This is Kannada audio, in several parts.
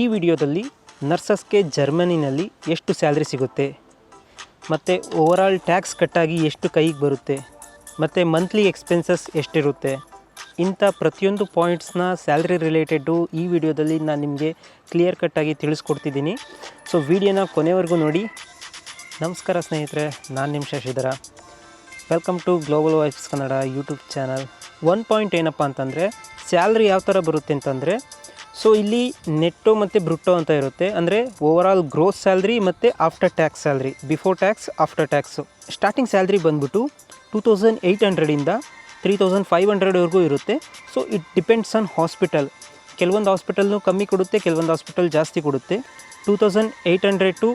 ಈ ವಿಡಿಯೋದಲ್ಲಿ ನರ್ಸಸ್ಗೆ ಜರ್ಮನಿನಲ್ಲಿ ಎಷ್ಟು ಸ್ಯಾಲ್ರಿ ಸಿಗುತ್ತೆ, ಮತ್ತು ಓವರಾಲ್ ಟ್ಯಾಕ್ಸ್ ಕಟ್ಟಾಗಿ ಎಷ್ಟು ಕೈಗೆ ಬರುತ್ತೆ, ಮತ್ತು ಮಂತ್ಲಿ ಎಕ್ಸ್ಪೆನ್ಸಸ್ ಎಷ್ಟಿರುತ್ತೆ, ಇಂಥ ಪ್ರತಿಯೊಂದು ಪಾಯಿಂಟ್ಸ್ನ ಸ್ಯಾಲ್ರಿ ರಿಲೇಟೆಡ್ಡು ಈ ವಿಡಿಯೋದಲ್ಲಿ ನಾನು ನಿಮಗೆ ಕ್ಲಿಯರ್ ಕಟ್ಟಾಗಿ ತಿಳಿಸ್ಕೊಡ್ತಿದ್ದೀನಿ. ಸೊ ವಿಡಿಯೋನ ಕೊನೆವರೆಗೂ ನೋಡಿ. ನಮಸ್ಕಾರ ಸ್ನೇಹಿತರೆ, ನಾನು ನಿಮ್ಮ Shashidhar. Welcome to global wives Kannada YouTube channel one point ಏನಪ್ಪ ಅಂತಂದರೆ ಸ್ಯಾಲ್ರಿ ಯಾವ ಥರ ಬರುತ್ತೆ ಅಂತಂದರೆ ಸೊ ಇಲ್ಲಿ ನೆಟ್ಟೋ ಮತ್ತು ಬ್ರುಟ್ಟೋ ಅಂತ ಇರುತ್ತೆ. ಅಂದರೆ ಓವರಾಲ್ ಗ್ರೋಸ್ ಸ್ಯಾಲ್ರಿ ಮತ್ತು after tax salary before tax after tax starting salary ಬಂದ್ಬಿಟ್ಟು ಟೂ ತೌಸಂಡ್ ಏಯ್ಟ್ ಹಂಡ್ರೆಡಿಂದ ತ್ರೀ ತೌಸಂಡ್ ಫೈವ್ ಹಂಡ್ರೆಡ್ವರೆಗೂ ಇರುತ್ತೆ. So it depends on hospital ಕೆಲವೊಂದು ಹಾಸ್ಪಿಟಲ್ನು ಕಮ್ಮಿ ಕೊಡುತ್ತೆ, ಕೆಲವೊಂದು ಹಾಸ್ಪಿಟಲ್ ಜಾಸ್ತಿ ಕೊಡುತ್ತೆ. Two thousand eight hundred to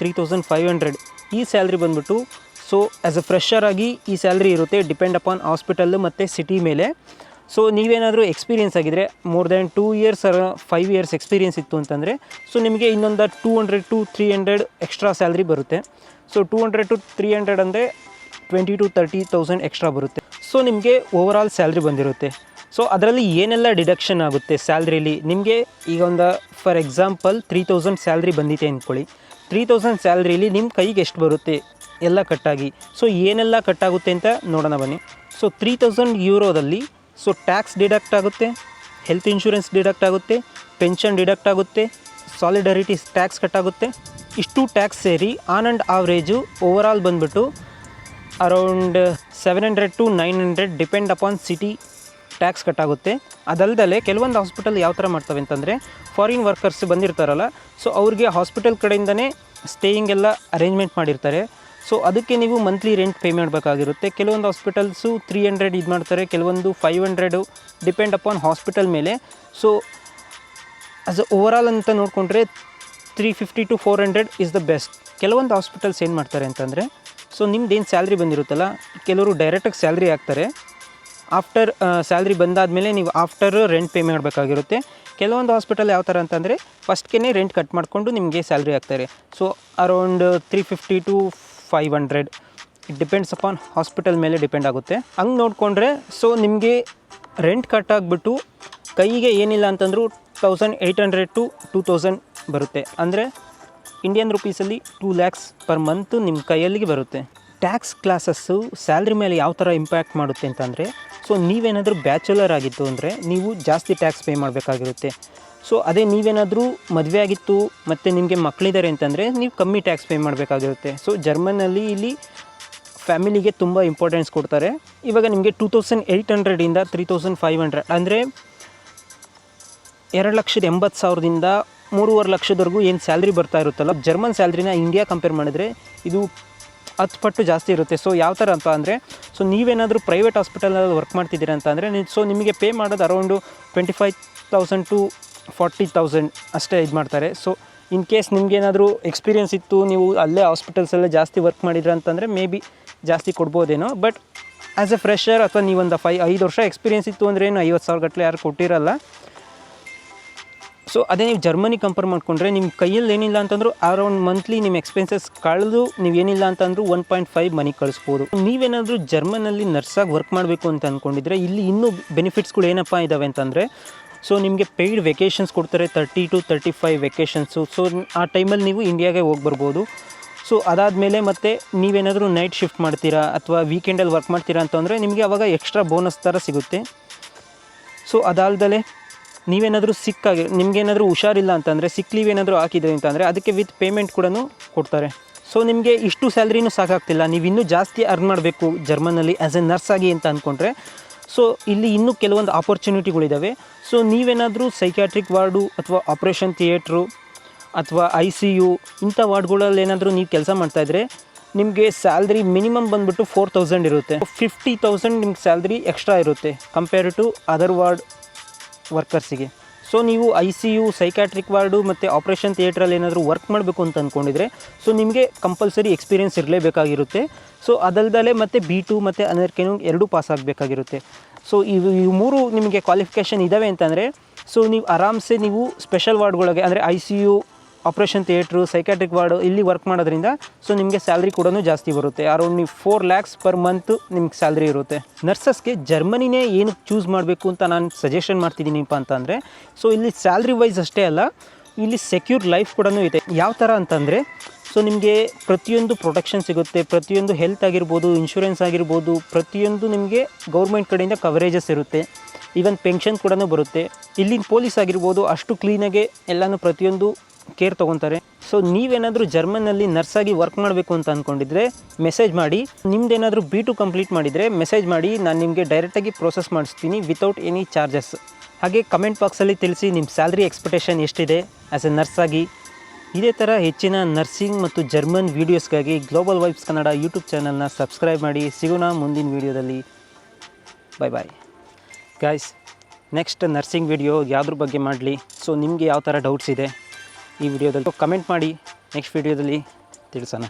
three thousand five hundred ಈ ಸ್ಯಾಲ್ರಿ ಬಂದ್ಬಿಟ್ಟು ಸೊ ಆ್ಯಸ್ ಅ ಫ್ರೆಷರ್ ಆಗಿ ಈ ಸ್ಯಾಲ್ರಿ ಇರುತ್ತೆ ಡಿಪೆಂಡ್ ಅಪಾನ್ ಹಾಸ್ಪಿಟಲ್ ಮತ್ತು ಸಿಟಿ ಮೇಲೆ. ಸೊ ನೀವೇನಾದರೂ ಎಕ್ಸ್ಪೀರಿಯನ್ಸ್ ಆಗಿದ್ರೆ more than two years five years experience ಇತ್ತು ಅಂತಂದರೆ ಸೊ ನಿಮಗೆ ಇನ್ನೊಂದು two hundred to three hundred extra salary ಬರುತ್ತೆ. So two hundred to three hundred ಅಂದರೆ twenty to thirty thousand extra ಬರುತ್ತೆ. ಸೊ ನಿಮಗೆ ಓವರಾಲ್ ಸ್ಯಾಲ್ರಿ ಬಂದಿರುತ್ತೆ. ಸೊ ಅದರಲ್ಲಿ ಏನೆಲ್ಲ ಡಿಡಕ್ಷನ್ ಆಗುತ್ತೆ ಸ್ಯಾಲ್ರಿಲಿ ನಿಮಗೆ ಈಗ ಒಂದು for example three thousand salary ಬಂದಿದೆ ಅಂದ್ಕೊಳ್ಳಿ ತ್ರೀ ತೌಸಂಡ್ ಸ್ಯಾಲ್ರಿಲಿ ನಿಮ್ಮ ಕೈಗೆ ಎಷ್ಟು ಬರುತ್ತೆ? ಎಲ್ಲ ಕಟ್ಟಾಗಿ ಸೊ ಏನೆಲ್ಲ ಕಟ್ಟಾಗುತ್ತೆ ಅಂತ ನೋಡೋಣ ಬನ್ನಿ. ಸೊ ತ್ರೀ ತೌಸಂಡ್ ಯೂರೋದಲ್ಲಿ ಸೊ ಟ್ಯಾಕ್ಸ್ ಡಿಡಕ್ಟ್ ಆಗುತ್ತೆ ಹೆಲ್ತ್ ಇನ್ಶೂರೆನ್ಸ್ ಡಿಡಕ್ಟ್ ಆಗುತ್ತೆ ಪೆನ್ಷನ್ ಡಿಡಕ್ಟ್ ಆಗುತ್ತೆ ಸಾಲಿಡರಿಟಿ ಟ್ಯಾಕ್ಸ್ ಕಟ್ಟಾಗುತ್ತೆ ಇಷ್ಟು ಟ್ಯಾಕ್ಸ್ ಸೇರಿ ಆನ್ ಆ್ಯಂಡ್ ಆವ್ರೇಜು ಓವರಾಲ್ ಬಂದ್ಬಿಟ್ಟು around seven hundred to nine hundred depend upon city tax ಕಟ್ಟಾಗುತ್ತೆ ಅದಲ್ಲದೆ ಕೆಲವೊಂದು ಹಾಸ್ಪಿಟಲ್ ಯಾವ ಥರ ಮಾಡ್ತವೆ ಅಂತಂದರೆ ಫಾರಿನ್ ವರ್ಕರ್ಸ್ ಬಂದಿರ್ತಾರಲ್ಲ ಸೊ ಅವ್ರಿಗೆ ಹಾಸ್ಪಿಟಲ್ ಕಡೆಯಿಂದನೇ ಸ್ಟೇಯಿಂಗ್ ಎಲ್ಲ ಅರೇಂಜ್ಮೆಂಟ್ ಮಾಡಿರ್ತಾರೆ. ಸೊ ಅದಕ್ಕೆ ನೀವು ಮಂತ್ಲಿ ರೆಂಟ್ ಪೇ ಮಾಡಬೇಕಾಗಿರುತ್ತೆ. ಕೆಲವೊಂದು ಹಾಸ್ಪಿಟಲ್ಸು ತ್ರೀ ಹಂಡ್ರೆಡ್ ಇದು ಮಾಡ್ತಾರೆ, ಕೆಲವೊಂದು five hundred depend upon hospital ಮೇಲೆ. ಸೊ ಆಸ್ ಓವರಾಲ್ ಅಂತ ನೋಡಿಕೊಂಡ್ರೆ three fifty to four hundred is the best ಕೆಲವೊಂದು ಹಾಸ್ಪಿಟಲ್ಸ್ ಏನು ಮಾಡ್ತಾರೆ ಅಂತಂದರೆ ಸೊ ನಿಮ್ದು ಏನು ಸ್ಯಾಲ್ರಿ ಬಂದಿರುತ್ತಲ್ಲ, ಕೆಲವರು ಡೈರೆಕ್ಟಾಗಿ ಸ್ಯಾಲ್ರಿ ಹಾಕ್ತಾರೆ. ಆಫ್ಟರ್ ಸ್ಯಾಲ್ರಿ ಬಂದಾದಮೇಲೆ ನೀವು ಆಫ್ಟರ್ ರೆಂಟ್ ಪೇ ಮಾಡಬೇಕಾಗಿರುತ್ತೆ. ಕೆಲವೊಂದು ಹಾಸ್ಪಿಟಲ್ ಯಾವ ಥರ ಅಂತಂದರೆ ಫಸ್ಟ್ಗೆ ರೆಂಟ್ ಕಟ್ ಮಾಡಿಕೊಂಡು ನಿಮಗೆ ಸ್ಯಾಲ್ರಿ ಹಾಕ್ತಾರೆ. So around three fifty to five hundred it depends upon hospital ಮೇಲೆ ಡಿಪೆಂಡ್ ಆಗುತ್ತೆ. ಹಂಗೆ ನೋಡಿಕೊಂಡ್ರೆ ಸೊ ನಿಮಗೆ ರೆಂಟ್ ಕಟ್ ಆಗಿಬಿಟ್ಟು ಕೈಗೆ ಏನಿಲ್ಲ ಅಂತಂದರೂ thousand eight hundred to two thousand ಬರುತ್ತೆ. ಅಂದರೆ ಇಂಡಿಯನ್ ರುಪೀಸಲ್ಲಿ ಟೂ ಲ್ಯಾಕ್ಸ್ ಪರ್ ಮಂತ್ ನಿಮ್ಮ ಕೈಯಲ್ಲಿಗೆ ಬರುತ್ತೆ. ಟ್ಯಾಕ್ಸ್ ಕ್ಲಾಸಸ್ಸು ಸ್ಯಾಲ್ರಿ ಮೇಲೆ ಯಾವ ಥರ ಇಂಪ್ಯಾಕ್ಟ್ ಮಾಡುತ್ತೆ ಅಂತಂದರೆ ಸೊ ನೀವೇನಾದರೂ ಬ್ಯಾಚುಲರ್ ಆಗಿತ್ತು ಅಂದರೆ, ನೀವು ಜಾಸ್ತಿ ಟ್ಯಾಕ್ಸ್ ಪೇ ಮಾಡಬೇಕಾಗಿರುತ್ತೆ. ಸೊ ಅದೇ ನೀವೇನಾದರೂ ಮದುವೆ ಆಗಿತ್ತು, ಮತ್ತು ನಿಮಗೆ ಮಕ್ಕಳಿದ್ದಾರೆ ಅಂತಂದರೆ ನೀವು ಕಮ್ಮಿ ಟ್ಯಾಕ್ಸ್ ಪೇ ಮಾಡಬೇಕಾಗಿರುತ್ತೆ. ಸೊ ಜರ್ಮನಲ್ಲಿ ಇಲ್ಲಿ ಫ್ಯಾಮಿಲಿಗೆ ತುಂಬ ಇಂಪಾರ್ಟೆನ್ಸ್ ಕೊಡ್ತಾರೆ. ಇವಾಗ ನಿಮಗೆ ಟೂ ತೌಸಂಡ್ ಏಯ್ಟ್ ಹಂಡ್ರೆಡಿಂದ ತ್ರೀ ತೌಸಂಡ್ ಫೈವ್ ಹಂಡ್ರೆಡ್ ಅಂದರೆ ಎರಡು ಲಕ್ಷದ ಎಂಬತ್ತು ಸಾವಿರದಿಂದ ಮೂರುವರೆ ಲಕ್ಷದವರೆಗೂ ಏನು ಸ್ಯಾಲ್ರಿ ಬರ್ತಾ ಇರುತ್ತಲ್ಲ ಜರ್ಮನ್ ಸ್ಯಾಲ್ರಿನ ಇಂಡಿಯಾ ಕಂಪೇರ್ ಮಾಡಿದ್ರೆ ಇದು ಹತ್ತು ಪಟ್ಟು ಜಾಸ್ತಿ ಇರುತ್ತೆ. ಸೊ ಯಾವ ಥರ ಅಂತ ಅಂದರೆ ಸೊ ನೀವೇನಾದರೂ ಪ್ರೈವೇಟ್ ಹಾಸ್ಪಿಟಲಲ್ಲಿ ವರ್ಕ್ ಮಾಡ್ತಿದ್ದೀರಾ ಅಂತ ಅಂದರೆ ಸೊ ನಿಮಗೆ ಪೇ ಮಾಡೋದು around twenty five thousand to forty thousand ಅಷ್ಟೇ ಇದು ಮಾಡ್ತಾರೆ. ಸೊ ಇನ್ ಕೇಸ್ ನಿಮಗೇನಾದರೂ ಎಕ್ಸ್ಪೀರಿಯೆನ್ಸ್ ಇತ್ತು, ನೀವು ಅಲ್ಲೇ ಹಾಸ್ಪಿಟಲ್ಸಲ್ಲೇ ಜಾಸ್ತಿ ವರ್ಕ್ ಮಾಡಿದ್ರೆ ಅಂತಂದರೆ ಮೇ ಬಿ ಜಾಸ್ತಿ ಕೊಡ್ಬೋದೇನೋ ಬಟ್ ಆ್ಯಸ್ ಎ ಫ್ರೆಶರ್ ಅಥವಾ ನೀವೊಂದು ಫೈ ಐದು ವರ್ಷ ಎಕ್ಸ್ಪೀರಿಯೆನ್ಸ್ ಇತ್ತು ಅಂದರೆ ಏನು, ಐವತ್ತು ಸಾವಿರ ಗಟ್ಟಲೆ ಯಾರು ಕೊಟ್ಟಿರಲ್ಲ. ಸೊ ಅದೇ ನೀವು ಜರ್ಮನಿ ಕಂಪೇರ್ ಮಾಡಿಕೊಂಡ್ರೆ ನಿಮ್ಮ ಕೈಯಲ್ಲಿ ಏನಿಲ್ಲ ಅಂತಂದ್ರೂ ಅರೌಂಡ್ ಮಂತ್ಲಿ ನಿಮ್ಮ ಎಕ್ಸ್ಪೆನ್ಸಸ್ ಕಳೆದು ನೀವು ಏನಿಲ್ಲ ಅಂತಂದ್ರೂ ಒನ್ ಪಾಯಿಂಟ್ ಫೈವ್ ಮನಿ ಕಳಿಸ್ಬೋದು. ನೀವೇನಾದರೂ ಜರ್ಮನಲ್ಲಿ ನರ್ಸಾಗಿ ವರ್ಕ್ ಮಾಡಬೇಕು ಅಂತ ಅಂದ್ಕೊಂಡಿದ್ರೆ ಇಲ್ಲಿ ಇನ್ನೂ ಬೆನಿಫಿಟ್ಸ್ಗಳು ಏನಪ್ಪ ಇದ್ದಾವೆ ಅಂತಂದರೆ ಸೊ ನಿಮಗೆ ಪೇಯ್ಡ್ ವೆಕೇಷನ್ಸ್ ಕೊಡ್ತಾರೆ thirty to thirty five vacations so ಆ ಟೈಮಲ್ಲಿ ನೀವು ಇಂಡಿಯಾಗೆ ಹೋಗಿ ಬರ್ಬೋದು. ಸೊ ಅದಾದಮೇಲೆ ಮತ್ತೆ ನೀವೇನಾದರೂ ನೈಟ್ ಶಿಫ್ಟ್ ಮಾಡ್ತೀರಾ ಅಥವಾ ವೀಕೆಂಡಲ್ಲಿ ವರ್ಕ್ ಮಾಡ್ತೀರಾ ಅಂತಂದರೆ ನಿಮಗೆ ಅವಾಗ ಎಕ್ಸ್ಟ್ರಾ ಬೋನಸ್ ಥರ ಸಿಗುತ್ತೆ. ಸೊ ಅದಲ್ದಲೆ ನೀವೇನಾದರೂ ಸಿಕ್ಕಾಗಿ ನಿಮಗೇನಾದರೂ ಹುಷಾರಿಲ್ಲ ಅಂತಂದರೆ ಸಿಕ್ ಲೀವ್ ಏನಾದರೂ ಹಾಕಿದ್ರಿ ಅಂತಂದರೆ ಅದಕ್ಕೆ ವಿತ್ ಪೇಮೆಂಟ್ ಕೂಡ ಕೊಡ್ತಾರೆ. ಸೊ ನಿಮಗೆ ಇಷ್ಟು ಸ್ಯಾಲ್ರಿನೂ ಸಾಕಾಗ್ತಿಲ್ಲ. ನೀವು ಇನ್ನೂ ಜಾಸ್ತಿ ಅರ್ನ್ ಮಾಡಬೇಕು ಜರ್ಮನಲ್ಲಿ ಆ್ಯಸ್ ಎ ನರ್ಸ್ ಆಗಿ ಅಂತ ಅಂದ್ಕೊಂಡ್ರೆ ಸೊ ಇಲ್ಲಿ ಇನ್ನೂ ಕೆಲವೊಂದು ಆಪರ್ಚುನಿಟಿಗಳಿದ್ದಾವೆ ಸೊ ನೀವೇನಾದರೂ ಸೈಕ್ಯಾಟ್ರಿಕ್ ವಾರ್ಡು ಅಥವಾ ಆಪ್ರೇಷನ್ ಥಿಯೇಟ್ರು ಅಥವಾ ಐ ಸಿ ಯು ಇಂಥ ವಾರ್ಡ್ಗಳಲ್ಲಿ ಏನಾದರೂ ನೀವು ಕೆಲಸ ಮಾಡ್ತಾಯಿದ್ರೆ ನಿಮಗೆ ಸ್ಯಾಲ್ರಿ ಮಿನಿಮಮ್ ಬಂದುಬಿಟ್ಟು ಫೋರ್ ತೌಸಂಡ್ ಇರುತ್ತೆ. ಫಿಫ್ಟಿ ತೌಸಂಡ್ ನಿಮ್ಗೆ ಸ್ಯಾಲ್ರಿ ಎಕ್ಸ್ಟ್ರಾ ಇರುತ್ತೆ ಕಂಪೇರ್ ಟು ಅದರ್ ವಾರ್ಡ್ ವರ್ಕರ್ಸಿಗೆ ಸೊ ನೀವು I C U psychiatric ward ಮತ್ತು ಆಪ್ರೇಷನ್ ಥಿಯೇಟ್ರಲ್ಲಿ ಏನಾದರೂ ವರ್ಕ್ ಮಾಡಬೇಕು ಅಂತ ಅಂದ್ಕೊಂಡಿದ್ರೆ ಸೊ ನಿಮಗೆ ಕಂಪಲ್ಸರಿ ಎಕ್ಸ್ಪೀರಿಯನ್ಸ್ ಇರಲೇಬೇಕಾಗಿರುತ್ತೆ. ಸೊ ಅದಲ್ದಲೆ ಮತ್ತು ಬಿ ಟು ಮತ್ತು ಅನರ್ಕೆನು ಎರಡೂ ಪಾಸ್ ಆಗಬೇಕಾಗಿರುತ್ತೆ. ಸೊ ಇವು ಇವು ಮೂರು ನಿಮಗೆ ಕ್ವಾಲಿಫಿಕೇಷನ್ ಇದ್ದಾವೆ ಅಂತಂದರೆ ಸೊ ನೀವು ಆರಾಮ್ಸೆ ನೀವು ಸ್ಪೆಷಲ್ ವಾರ್ಡ್ಗಳಿಗೆ ಅಂದರೆ I C U operation theatre psychiatric ward ಇಲ್ಲಿ ವರ್ಕ್ ಮಾಡೋದ್ರಿಂದ ಸೊ ನಿಮಗೆ ಸ್ಯಾಲ್ರಿ ಕೂಡ ಜಾಸ್ತಿ ಬರುತ್ತೆ. ಅರೌಂಡ್ ನೀವು ಫೋರ್ ಲ್ಯಾಕ್ಸ್ ಪರ್ ಮಂತ್ ನಿಮ್ಗೆ ಸ್ಯಾಲ್ರಿ ಇರುತ್ತೆ. ನರ್ಸಸ್ಗೆ ಜರ್ಮನಿನೇ ಏನು ಚೂಸ್ ಮಾಡಬೇಕು ಅಂತ ನಾನು ಸಜೆಷನ್ ಮಾಡ್ತಿದ್ದೀನಿಪ್ಪ ಅಂತಂದರೆ ಸೊ ಇಲ್ಲಿ ಸ್ಯಾಲ್ರಿ ವೈಸ್ ಅಷ್ಟೇ ಅಲ್ಲ, ಇಲ್ಲಿ ಸೆಕ್ಯೂರ್ ಲೈಫ್ ಕೂಡ ಇದೆ. ಯಾವ ಥರ ಅಂತಂದರೆ ಸೊ ನಿಮಗೆ ಪ್ರತಿಯೊಂದು ಪ್ರೊಟೆಕ್ಷನ್ ಸಿಗುತ್ತೆ, ಪ್ರತಿಯೊಂದು ಹೆಲ್ತ್ ಆಗಿರ್ಬೋದು ಇನ್ಶೂರೆನ್ಸ್ ಆಗಿರ್ಬೋದು, ಪ್ರತಿಯೊಂದು ನಿಮಗೆ ಗೌರ್ಮೆಂಟ್ ಕಡೆಯಿಂದ ಕವರೇಜಸ್ ಇರುತ್ತೆ. ಈವನ್ ಪೆನ್ಷನ್ ಕೂಡ ಬರುತ್ತೆ. ಇಲ್ಲಿನ ಪೊಲೀಸ್ ಆಗಿರ್ಬೋದು, ಅಷ್ಟು ಕ್ಲೀನಾಗೆ ಎಲ್ಲನೂ ಪ್ರತಿಯೊಂದು ಕೇರ್ ತೊಗೊತಾರೆ. ಸೊ ನೀವೇನಾದರೂ ಜರ್ಮನಲ್ಲಿ ನರ್ಸಾಗಿ ವರ್ಕ್ ಮಾಡಬೇಕು ಅಂತ ಅಂದ್ಕೊಂಡಿದ್ರೆ ಮೆಸೇಜ್ ಮಾಡಿ. ನಿಮ್ದೇನಾದರೂ ಬಿ ಟು ಕಂಪ್ಲೀಟ್ ಮಾಡಿದರೆ ಮೆಸೇಜ್ ಮಾಡಿ. ನಾನು ನಿಮಗೆ ಡೈರೆಕ್ಟಾಗಿ ಪ್ರೋಸೆಸ್ ಮಾಡಿಸ್ತೀನಿ ವಿತೌಟ್ ಎನಿ ಚಾರ್ಜಸ್ ಹಾಗೆ ಕಮೆಂಟ್ ಬಾಕ್ಸಲ್ಲಿ ತಿಳಿಸಿ ನಿಮ್ಮ ಸ್ಯಾಲ್ರಿ ಎಕ್ಸ್ಪೆಕ್ಟೇಷನ್ ಎಷ್ಟಿದೆ ಆ್ಯಸ್ ಎ ನರ್ಸಾಗಿ ಇದೇ ಥರ ಹೆಚ್ಚಿನ ನರ್ಸಿಂಗ್ ಮತ್ತು ಜರ್ಮನ್ ವೀಡಿಯೋಸ್ಗಾಗಿ ಗ್ಲೋಬಲ್ ವೈಬ್ಸ್ ಕನ್ನಡ ಯೂಟ್ಯೂಬ್ ಚಾನಲ್ನ ಸಬ್ಸ್ಕ್ರೈಬ್ ಮಾಡಿ. ಸಿಗೋಣ ಮುಂದಿನ ವೀಡಿಯೋದಲ್ಲಿ bye bye guys next nursing video ಯಾವುದ್ರ ಬಗ್ಗೆ ಮಾಡಲಿ? ಸೊ ನಿಮಗೆ ಯಾವ ಥರ ಡೌಟ್ಸ್ ಇದೆ? ಈ ವಿಡಿಯೋದಲ್ಲಿ ಕಮೆಂಟ್ ಮಾಡಿ ನೆಕ್ಸ್ಟ್ ವಿಡಿಯೋದಲ್ಲಿ ತಿಳಿಸೋಣ.